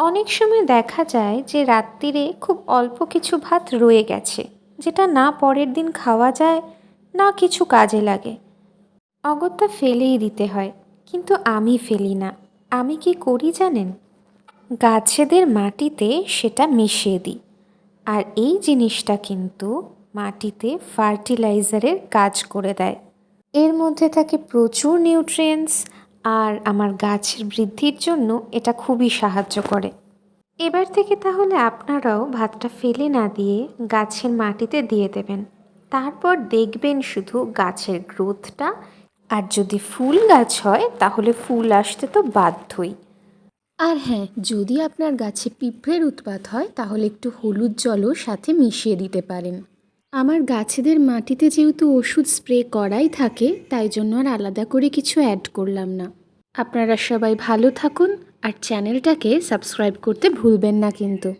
অনেক সময় দেখা যায় যে রাত্রিরে খুব অল্প কিছু ভাত রয়ে গেছে, যেটা না পরের দিন খাওয়া যায়, না কিছু কাজে লাগে। অগত্যা ফেলেই দিতে হয়, কিন্তু আমি ফেলি না। আমি কি করি জানেন? গাছেদের মাটিতে সেটা মিশিয়ে দিই। আর এই জিনিসটা কিন্তু মাটিতে ফার্টিলাইজারের কাজ করে দেয়। এর মধ্যে থাকে প্রচুর নিউট্রিয়েন্টস আর আমার গাছের বৃদ্ধির জন্য এটা খুবই সাহায্য করে। এবার থেকে তাহলে আপনারাও ভাতটা ফেলে না দিয়ে গাছের মাটিতে দিয়ে দেবেন। তারপর দেখবেন শুধু গাছের গ্রোথটা, আর যদি ফুল গাছ হয়, তাহলে ফুল আসতে তো বাধ্যই। আর হ্যাঁ যদি আপনার গাছে পিঁপড়ের উৎপাত হয়, তাহলে একটু হলুদ জলও সাথে মিশিয়ে দিতে পারেন। আমার গাছেদের মাটিতে যেহেতু ওষুধ স্প্রে করাই থাকে, তাই জন্য আর আলাদা করে কিছু অ্যাড করলাম না। আপনারা সবাই ভালো থাকুন, আর চ্যানেলটাকে সাবস্ক্রাইব করতে ভুলবেন না কিন্তু।